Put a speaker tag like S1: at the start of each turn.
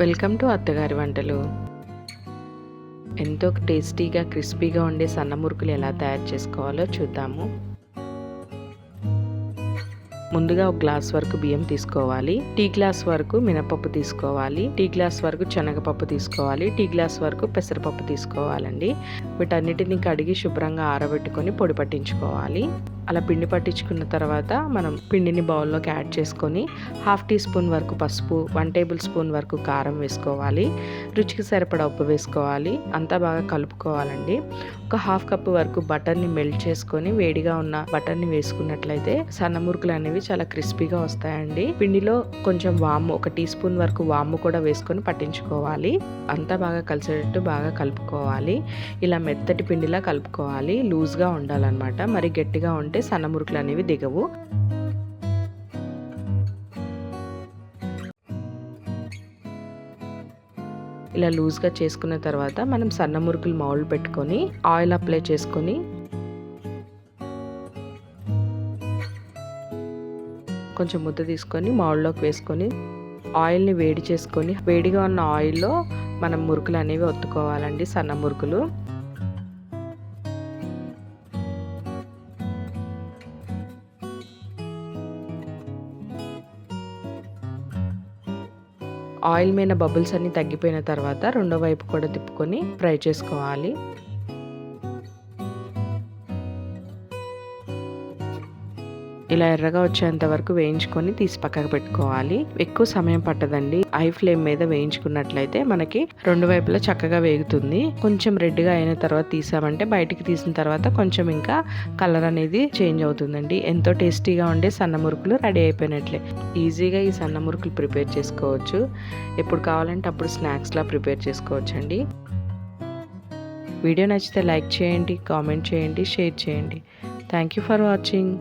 S1: Welcome to అత్తగారి వంటలు. ఎంతో టేస్టీగా క్రిస్పీగా ఉండే సన్న మురుకులు ఎలా తయారు చేసుకోవాలో చూద్దాము. ముందుగా ఒక గ్లాస్ వరకు బియ్యం తీసుకోవాలి. టీ గ్లాస్ వరకు మినపప్పు తీసుకోవాలి. టీ గ్లాస్ వరకు శనగపప్పు తీసుకోవాలి. టీ గ్లాస్ వరకు పెసరపప్పు తీసుకోవాలండి. వీటన్నిటిని కడిగి శుభ్రంగా ఆరబెట్టుకొని పొడి పట్టించుకోవాలి. అలా పిండి పట్టించుకున్న తర్వాత మనం పిండిని బౌల్లోకి యాడ్ చేసుకొని హాఫ్ టీ స్పూన్ వరకు పసుపు వన్ టేబుల్ స్పూన్ వరకు కారం వేసుకోవాలి. రుచికి సరిపడా ఉప్పు వేసుకోవాలి. అంతా బాగా కలుపుకోవాలండి. ఒక హాఫ్ కప్ వరకు బటర్ని మెల్ట్ చేసుకొని వేడిగా ఉన్న బటర్ని వేసుకున్నట్లయితే సన్న మురుకులు అనేవి చాలా క్రిస్పీగా వస్తాయండి. పిండిలో కొంచెం వాము ఒక టీ స్పూన్ వరకు వాము కూడా వేసుకొని పట్టించుకోవాలి. అంతా బాగా కలిసేటట్టు బాగా కలుపుకోవాలి. ఇలా మెత్తటి పిండిలా కలుపుకోవాలి. లూజ్గా ఉండాలన్నమాట. మరి గట్టిగా ఉంటే సన్న మురుకులు అనేవి దిగవు. ఇలా లూజ్గా చేసుకున్న తర్వాత మనం సన్న మురుకులు మౌల్డ్ పెట్టుకొని ఆయిల్ అప్లై చేసుకొని కొంచెం ముద్ద తీసుకొని మౌల్లోకి వేసుకొని ఆయిల్ని వేడి చేసుకొని వేడిగా ఉన్న ఆయిల్లో మనం మురుకులు అనేవి ఒత్తుకోవాలండి సన్న మురుకులు. ఆయిల్ మీద బబుల్స్ అన్ని తగ్గిపోయిన తర్వాత రెండో వైపు కూడా తిప్పుకొని ఫ్రై చేసుకోవాలి. ఇలా ఎర్రగా వచ్చేంత వరకు వేయించుకొని తీసి పక్కకు పెట్టుకోవాలి. ఎక్కువ సమయం పట్టదండి. హై ఫ్లేమ్ మీద వేయించుకున్నట్లయితే మనకి రెండు వైపులా చక్కగా వేగుతుంది. కొంచెం రెడ్గా అయిన తర్వాత తీసామంటే బయటికి తీసిన తర్వాత కొంచెం ఇంకా కలర్ అనేది చేంజ్ అవుతుందండి. ఎంతో టేస్టీగా ఉండే సన్న మురుకులు రెడీ అయిపోయినట్లే. ఈజీగా ఈ సన్న మురుకులు ప్రిపేర్ చేసుకోవచ్చు. ఎప్పుడు కావాలంటే అప్పుడు స్నాక్స్లా ప్రిపేర్ చేసుకోవచ్చండి. వీడియో నచ్చితే లైక్ చేయండి కామెంట్ చేయండి షేర్ చేయండి. Thank you for watching.